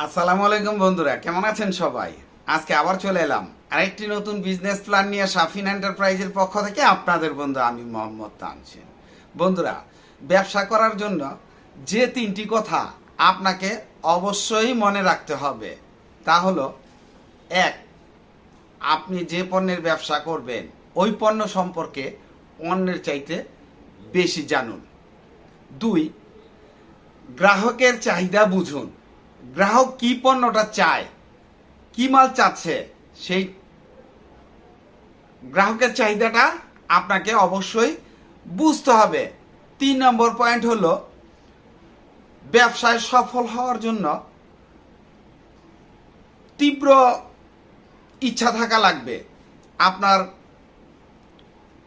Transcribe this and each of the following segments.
আসসালামু আলাইকুম বন্ধুরা, কেমন আছেন সবাই? আজকে আবার চলে এলাম আরেকটি নতুন বিজনেস প্ল্যান নিয়ে সাফিন এন্টারপ্রাইজের পক্ষ থেকে আপনাদের বন্ধু আমি মোহাম্মদ তানসিন। বন্ধুরা, ব্যবসা করার জন্য যে তিনটি কথা আপনাকে অবশ্যই মনে রাখতে হবে, তা হলো, এক, আপনি যে পণ্যের ব্যবসা করবেন, ওই পণ্য সম্পর্কে অন্যের চাইতে বেশি জানুন। দুই, গ্রাহকের চাহিদা বুঝুন। গ্রাহক কি পণ্যটা চায়, কি মাল চাচ্ছে, সেই গ্রাহকের চাহিদাটা আপনাকে অবশ্যই বুঝতে হবে। তিন নম্বর পয়েন্ট হলো, ব্যবসায় সফল হওয়ার জন্য তীব্র ইচ্ছা থাকা লাগবে। আপনার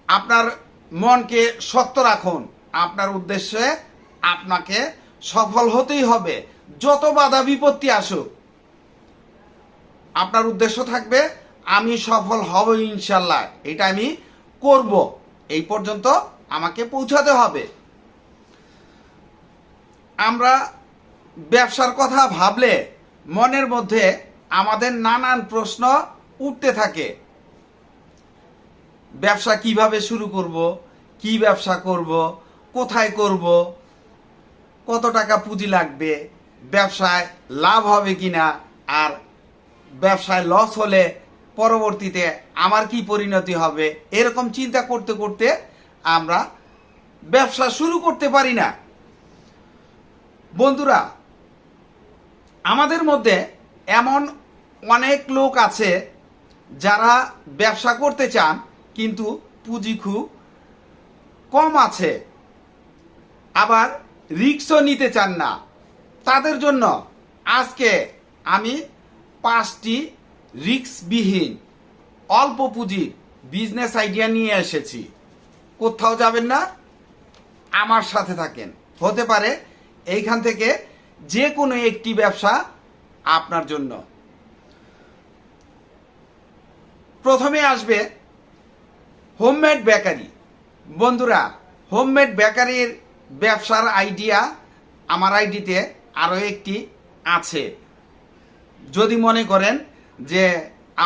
আপনার মনকে শক্ত রাখুন। আপনার উদ্দেশ্যে আপনাকে সফল হতেই হবে। যত বাধা বিপত্তি আসুক। আপনার উদ্দেশ্য থাকবে, আমি সফল হব ইনশাল্লাহ এটা আমি করব। এই পর্যন্ত আমাকে পৌঁছাতে হবে। আমরা ব্যবসার কথা ভাবলে মনের মধ্যে আমাদের নানান প্রশ্ন উঠতে থাকে। ব্যবসা কীভাবে শুরু করব, কি ব্যবসা করব, কোথায় করব কত টাকা পুঁজি লাগবে, ব্যবসায় লাভ হবে কিনা, আর ব্যবসায় লস হলে পরবর্তীতে আমার কি পরিণতি হবে, এরকম চিন্তা করতে করতে আমরা ব্যবসা শুরু করতে পারি না। বন্ধুরা, আমাদের মধ্যে এমন অনেক লোক আছে যারা ব্যবসা করতে চান, কিন্তু পুঁজি খুব কম আছে। আবার রিক্সও নিতে চান না। তাদের জন্য আজকে আমি পাঁচটি রিক্সবিহীন, অল্প পুঁজির বিজনেস আইডিয়া নিয়ে এসেছি। কোথাও যাবেন না, আমার সাথে থাকেন। হতে পারে এইখান থেকে যে কোনো একটি ব্যবসা আপনার জন্য। প্রথমে আসবে হোমমেড বেকারি। বন্ধুরা, হোমমেড বেকারির ব্যবসার আইডিয়া আমার আইডিতে আরও একটি আছে। যদি মনে করেন যে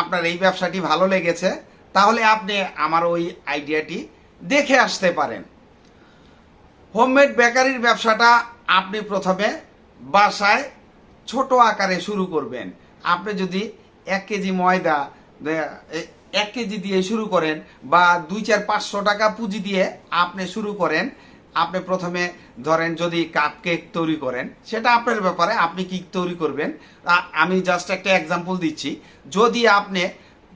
আপনার এই ব্যবসাটি ভালো লেগেছে, তাহলে আপনি আমার ওই আইডিয়াটি দেখে আসতে পারেন। হোমমেড বেকারির ব্যবসাটা আপনি প্রথমে বাসায় ছোট আকারে শুরু করবেন। আপনি যদি এক কেজি ময়দা এক কেজি দিয়ে শুরু করেন বা দুই চার পাঁচশো টাকা পুঁজি দিয়ে আপনি শুরু করেন আপনি প্রথমে ধরেন যদি কাপ কেক তৈরি করেন, সেটা আপনার ব্যাপারে আপনি কি তৈরি করবেন? আমি জাস্ট একটা এক্সাম্পল দিচ্ছি। যদি আপনি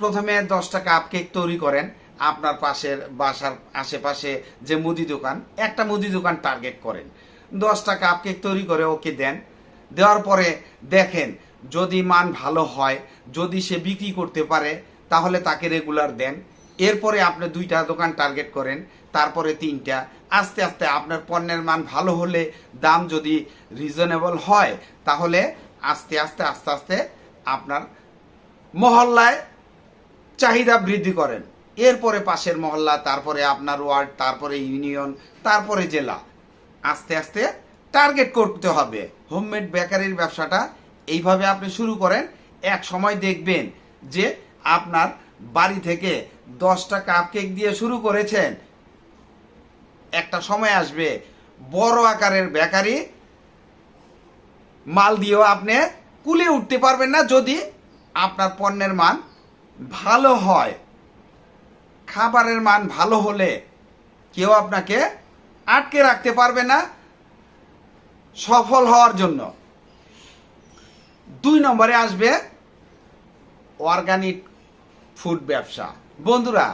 প্রথমে দশটা কাপ কেক তৈরি করেন, আপনার পাশের বাসার আশেপাশে যে মুদি দোকান, একটা মুদি দোকান টার্গেট করেন। দশটা কাপ কেক তৈরি করে ওকে দেন। দেওয়ার পরে দেখেন যদি মান ভালো হয়, যদি সে বিক্রি করতে পারে, তাহলে তাকে রেগুলার দেন। এরপরে আপনি দুইটা দোকান টার্গেট করেন, তারপরে তিনটা। আস্তে আস্তে আপনার পণ্যের মান ভালো হলে দাম যদি রিজনেবল হয়, তাহলে আস্তে আস্তে আস্তে আস্তে আপনার মহল্লায় চাহিদা বৃদ্ধি করেন। এরপরে পাশের মহল্লা, তারপরে আপনার ওয়ার্ড, তারপরে ইউনিয়ন, তারপরে জেলা। আস্তে আস্তে টার্গেট করতে হবে। হোমমেড বেকারির ব্যবসাটা এইভাবে আপনি শুরু করেন। এক সময় দেখবেন যে আপনার বাড়ি থেকে দশটা কাপ কেক দিয়ে শুরু করেছেন। একটা সময় আসবে, বড় আকারের বেকারি, মাল দিয়েও আপনি কুলে উঠতে পারবেন না যদি আপনার পণ্যের মান ভালো হয়। খাবারের মান ভালো হলে কেউ আপনাকে আটকে রাখতে পারবে না সফল হওয়ার জন্য। দুই নম্বরে আসবে অর্গানিক ফুড ব্যবসা। বন্ধুরা,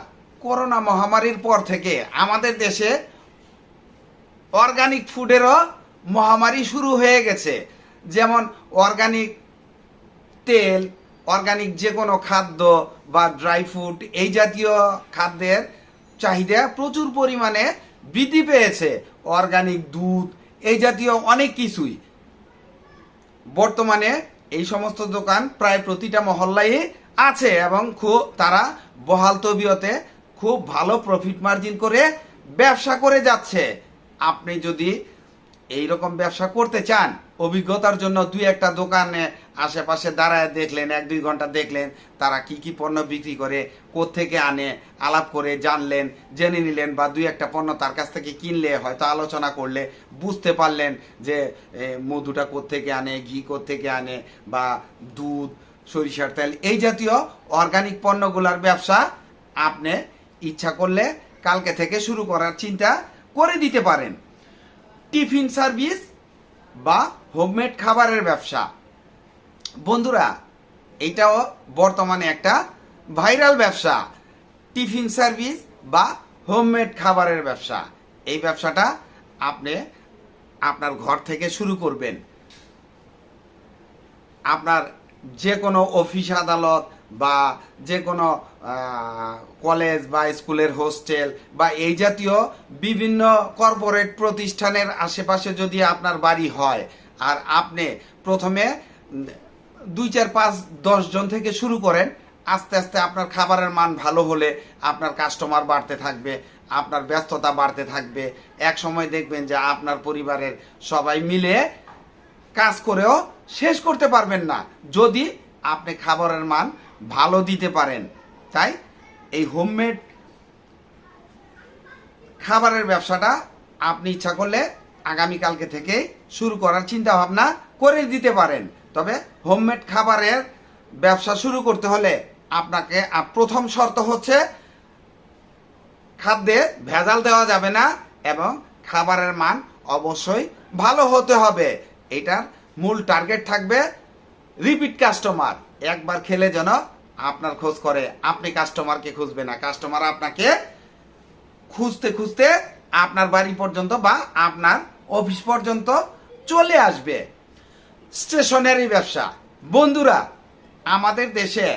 করোনা মহামারীর পর থেকে আমাদের দেশে অর্গানিক ফুডেরও মহামারী শুরু হয়ে গেছে। যেমন অর্গানিক তেল অর্গানিক যে কোনো খাদ্য বা ড্রাই ফ্রুট এই জাতীয় খাদ্যের চাহিদা প্রচুর পরিমাণে বৃদ্ধি পেয়েছে। অর্গানিক দুধ, এই জাতীয় অনেক কিছুই। বর্তমানে এই সমস্ত দোকান প্রায় প্রতিটা মহল্লায় আছে এবং খুব তারা বহাল তবিয়তে খুব ভালো প্রফিট মার্জিন করে ব্যবসা করে যাচ্ছে। আপনি যদি এই রকম ব্যবসা করতে চান, অভিজ্ঞতার জন্য দুই একটা দোকানে আশেপাশে দাঁড়ায় দেখলেন, এক দুই ঘণ্টা দেখলেন, তারা কি কি পণ্য বিক্রি করে থেকে আনে, আলাপ করে জানলেন, জেনে নিলেন বা দুই একটা পণ্য তার কাছ থেকে কিনলে, হয়তো আলোচনা করলে বুঝতে পারলেন যে মধুটা থেকে আনে, ঘি থেকে আনে বা দুধ সরিষার তেল। এই জাতীয় অর্গানিক পণ্যগুলোর ব্যবসা আপনি ইচ্ছা করলে কালকে থেকে শুরু করার চিন্তা করে দিতে পারেন। টিফিন সার্ভিস বা হোমমেড খাবারের ব্যবসা। বন্ধুরা, এটাও বর্তমানে একটা ভাইরাল ব্যবসা। টিফিন সার্ভিস বা হোমমেড খাবারের ব্যবসা। এই ব্যবসাটা আপনি আপনার ঘর থেকে শুরু করবেন। আপনার যে কোনো অফিস আদালত বা যে কোনো কলেজ বা স্কুলের হোস্টেল বা এই জাতীয় বিভিন্ন কর্পোরেট প্রতিষ্ঠানের আশেপাশে যদি আপনার বাড়ি হয়, আর আপনি প্রথমে দুই চার পাঁচ জন থেকে শুরু করেন, আস্তে আস্তে আপনার খাবারের মান ভালো হলে আপনার কাস্টমার বাড়তে থাকবে, আপনার ব্যস্ততা বাড়তে থাকবে। এক সময় দেখবেন যে আপনার পরিবারের সবাই মিলে কাজ করেও শেষ করতে পারবেন না। যদি আপনি খাবারের মান ভালো দিতে পারেন। তাই এই হোমমেড খাবারের ব্যবসাটা আপনি ইচ্ছা করলে আগামীকালকে থেকে শুরু করার চিন্তা ভাবনা করে দিতে পারেন। তবে হোমমেড খাবারের ব্যবসা শুরু করতে হলে আপনাকে প্রথম শর্ত হচ্ছে খাদ্যে ভেজাল দেওয়া যাবে না এবং খাবারের মান অবশ্যই ভালো হতে হবে। এটার মূল টার্গেট থাকবে রিপিট কাস্টমার একবার খেলে যেন আপনার খোঁজ করে, আপনি কাস্টমারকে খুঁজবে না। কাস্টমার আপনাকে খুঁজতে খুঁজতে আপনার বাড়ি পর্যন্ত বা আপনার অফিস পর্যন্ত চলে আসবে। স্টেশনারি ব্যবসা। বন্ধুরা, আমাদের দেশে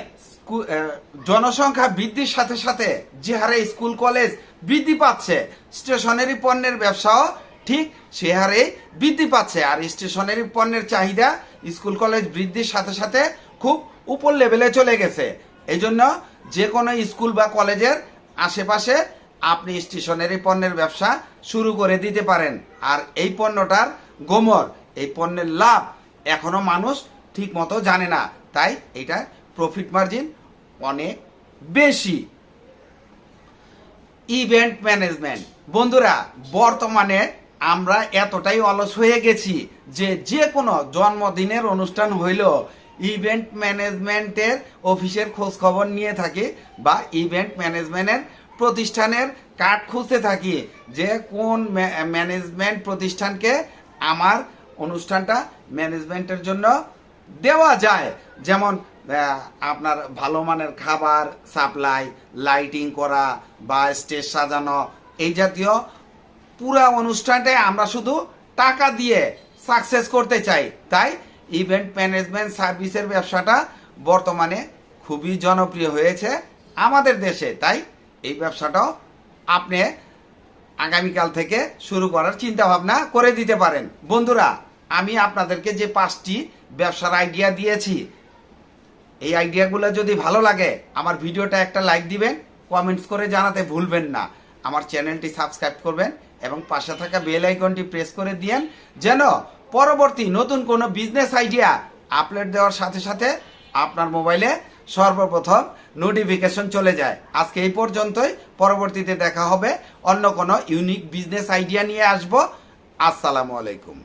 জনসংখ্যা বৃদ্ধির সাথে সাথে যে হারে স্কুল, কলেজ বৃদ্ধি পাচ্ছে স্টেশনারি পণ্যের ব্যবসাও ঠিক সে হারে বৃদ্ধি পাচ্ছে। আর স্টেশনারি পণ্যের চাহিদা স্কুল, কলেজ বৃদ্ধির সাথে সাথে খুব উপর লেভেলে চলে গেছে। এই জন্য যে কোনো স্কুল বা কলেজের আশেপাশে আপনি স্টেশনারি পণ্যের ব্যবসা শুরু করে দিতে পারেন। আর এই পণ্যটার গোমর, এই পণ্যের লাভ এখনও মানুষ ঠিক মতো জানে না। তাই এটা প্রফিট মার্জিন অনেক বেশি। ইভেন্ট ম্যানেজমেন্ট বন্ধুরা, বর্তমানে আমরা এতটাই অলস হয়ে গেছি যে যে কোনো জন্মদিনের অনুষ্ঠান হইল ইভেন্ট ম্যানেজমেন্টের অফিসের খোঁজ খবর নিয়ে থাকি বা ইভেন্ট ম্যানেজমেন্টের প্রতিষ্ঠানের কার্ড খুঁজতে থাকি যে কোন ম্যানেজমেন্ট প্রতিষ্ঠানকে আমার অনুষ্ঠানটা ম্যানেজমেন্টের জন্য দেওয়া যায়। যেমন আপনার ভালো মানের খাবার সাপ্লাই লাইটিং করা বা স্টেজ সাজানো, এই জাতীয় পুরা অনুষ্ঠানটাই আমরা শুধু টাকা দিয়ে সাকসেস করতে চাই। তাই ইভেন্ট ম্যানেজমেন্ট সার্ভিসের ব্যবসাটা বর্তমানে খুবই জনপ্রিয় হয়েছে আমাদের দেশে। তাই এই ব্যবসাটাও আপনি আগামীকাল থেকে শুরু করার চিন্তা ভাবনা করে দিতে পারেন। বন্ধুরা, আমি আপনাদেরকে যে পাঁচটি ব্যবসার আইডিয়া দিয়েছি, এই আইডিয়াগুলো যদি ভালো লাগে, আমার ভিডিওটা একটা লাইক দিবেন কমেন্টস করে জানাতে ভুলবেন না। আমার চ্যানেলটি সাবস্ক্রাইব করবেন এবং পাশে থাকা বেল আইকনটি প্রেস করে দিয়েন যেন পরবর্তী নতুন কোনো বিজনেস আইডিয়া আপলোড দেওয়ার সাথে সাথে আপনার মোবাইলে সর্বপ্রথম নোটিফিকেশন চলে যায়। আজকে এই পর্যন্তই। পরবর্তীতে দেখা হবে। অন্য কোনো ইউনিক বিজনেস আইডিয়া নিয়ে আসব। আসসালামু আলাইকুম।